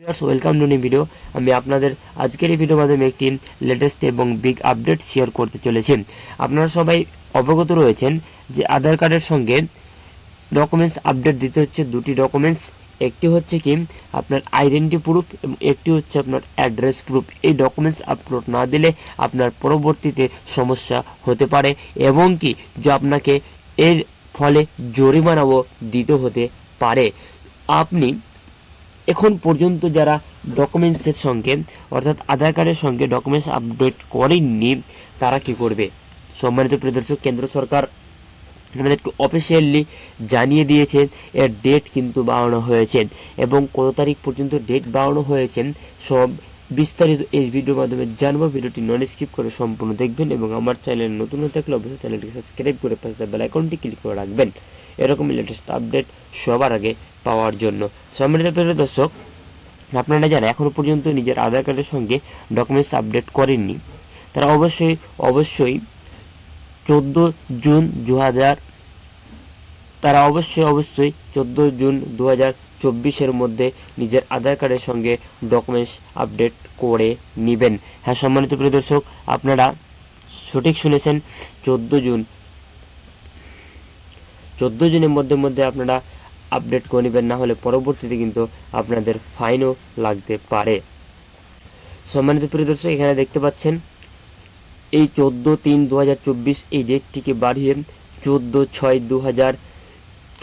Viewers welcome to video আমি আপনাদের আজকের এই ভিডিওর মাধ্যমে একটি লেটেস্ট এবং বিগ আপডেট শেয়ার করতে চলেছি। আপনারা সবাই অবগত রয়েছেন যে আধার কার্ডের সঙ্গে ডকুমেন্টস আপডেট দিতে হচ্ছে দুটি ডকুমেন্টস একটি হচ্ছে কি আপনার আইডেন্টি প্রুফ এবং একটি হচ্ছে আপনার অ্যাড্রেস প্রুফ এই ডকুমেন্টস আপলোড না দিলে আপনার পরবর্তীতে সমস্যা হতে পারে এবং কি যে আপনাকে এর ফলে জরিমানাও দিতে হতে পারে। আপনি এখন পর্যন্ত যারা ডকুমেন্টসের সঙ্গে, অর্থাৎ আধার কার্ডের সঙ্গে ডকুমেন্টস আপডেট করেননি, তারা কি করবে? সম্মানিত প্রদর্শক কেন্দ্র সরকার আমাদেরকে অফিসিয়ালি জানিয়ে দিয়েছে, এর ডেট কিন্তু বাড়ানো হয়েছে এবং কত তারিখ পর্যন্ত ডেট বাড়ানো হয়েছে, সব বিস্তারিত এই ভিডিওর মাধ্যমে জানব। ভিডিওটি নন স্কিপ করে সম্পূর্ণ দেখবেন এবং আমার চ্যানেল নতুন হয়ে থাকলে অবশ্যই চ্যানেলটি সাবস্ক্রাইব করে পাশে বেল আইকনটি ক্লিক করে রাখবেন। এরকম লেটেস্ট আপডেট সবার আগে পাওয়ার জন্য। সম্মানিত প্রিয় দর্শক, আপনারা যারা এখনও পর্যন্ত নিজের আধার কার্ডের সঙ্গে ডকুমেন্টস আপডেট করেননি, তারা অবশ্যই অবশ্যই চোদ্দ জুন দু হাজার তারা অবশ্যই অবশ্যই চোদ্দ জুন দু হাজার চব্বিশের মধ্যে নিজের আধার কার্ডের সঙ্গে ডকুমেন্টস আপডেট করে নেবেন। হ্যাঁ সম্মানিত প্রিয় দর্শক, আপনারা সঠিক শুনেছেন, চোদ্দ জুন চোদ্দ জুনের মধ্যে মধ্যে আপনারা আপডেট করে নেবেন, না হলে পরবর্তীতে কিন্তু আপনাদের ফাইনও লাগতে পারে। সম্মানিত প্রিয় দর্শক, এখানে দেখতে পাচ্ছেন, এই চোদ্দ তিন দু এই ডেটটিকে বাড়িয়ে চোদ্দ ছয় দু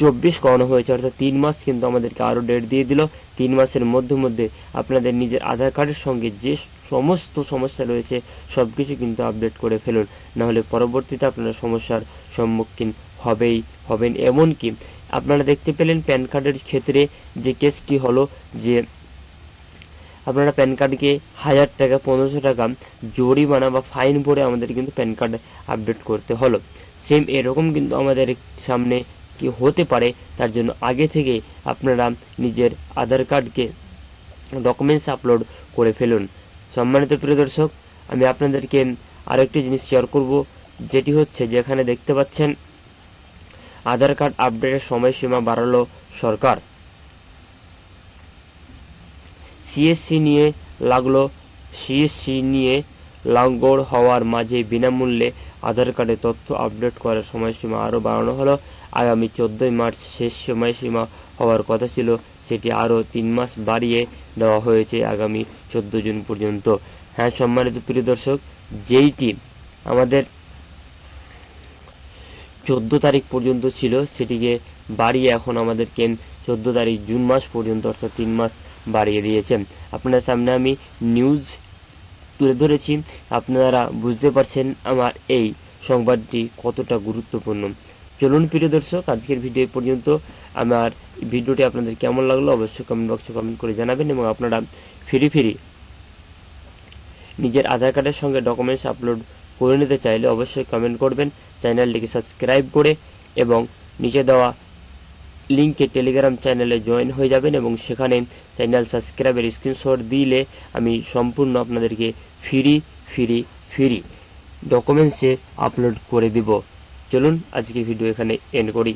চব্বিশ করানো হয়েছে, অর্থাৎ তিন মাস কিন্তু আমাদেরকে আরও ডেট দিয়ে দিল। তিন মাসের মধ্যে মধ্যে আপনাদের নিজের আধার কার্ডের সঙ্গে যে সমস্ত সমস্যা রয়েছে সব কিছু কিন্তু আপডেট করে ফেলুন। নাহলে পরবর্তীতে আপনারা সমস্যার সম্মুখীন হবেই, হবেন এমনকি আপনারা দেখতে পেলেন প্যান কার্ডের ক্ষেত্রে যে কেসটি হলো যে আপনারা প্যান কার্ডকে হাজার টাকা, পনেরোশো টাকা জরিমানা বা ফাইন ভরে আমাদের কিন্তু প্যান কার্ড আপডেট করতে হলো। সেম এরকম কিন্তু আমাদের সামনে কি হতে পারে, তার জন্য আগে থেকে আপনারা নিজের আধার কার্ডকে ডকুমেন্টস আপলোড করে ফেলুন। সম্মানিত প্রিয় দর্শক, আমি আপনাদেরকে আরেকটি জিনিস শেয়ার করব, যেটি হচ্ছে যেখানে দেখতে পাচ্ছেন, আধার কার্ড আপডেটের সময়সীমা বাড়ালো সরকার। সিএসসি নিয়ে লাগল সিএসসি নিয়ে লাঙ্গড় হওয়ার মাঝে বিনামূল্যে আধার কার্ডে তথ্য আপডেট করার সময়সীমা আরও বাড়ানো হলো। আগামী চোদ্দোই মার্চ শেষ সময়সীমা হওয়ার কথা ছিল, সেটি আরও তিন মাস বাড়িয়ে দেওয়া হয়েছে আগামী চোদ্দ জুন পর্যন্ত। হ্যাঁ সম্মানিত প্রিয় দর্শক যেইটি আমাদের চোদ্দ তারিখ পর্যন্ত ছিল, সেটিকে বাড়িয়ে এখন আমাদেরকে চোদ্দ তারিখ জুন মাস পর্যন্ত, অর্থাৎ তিন মাস বাড়িয়ে দিয়েছেন আপনার সামনে আমি নিউজ তুলে ধরেছি, আপনারা বুঝতে পারছেন আমার এই সংবাদটি কতটা গুরুত্বপূর্ণ। চলুন প্রিয় দর্শক, আজকের ভিডিও পর্যন্ত আমার ভিডিওটি আপনাদের কেমন লাগল অবশ্যই কমেন্ট বক্সে কমেন্ট করে জানাবেন এবং আপনারা ফিরি ফিরি নিজের আধার কার্ডের সঙ্গে ডকুমেন্টস আপলোড করে নিতে চাইলে অবশ্যই কমেন্ট করবেন চ্যানেলটিকে সাবস্ক্রাইব করে এবং নিচে দেওয়া লিঙ্কে টেলিগ্রাম চ্যানেলে জয়েন হয়ে যাবেন এবং সেখানে চ্যানেল সাবস্ক্রাইবের স্ক্রিনশট দিলে আমি সম্পূর্ণ আপনাদেরকে ফ্রি ফ্রি ফ্রি ডকুমেন্টসে আপলোড করে দিব। চলুন আজকে ভিডিও এখানে এন্ড করি।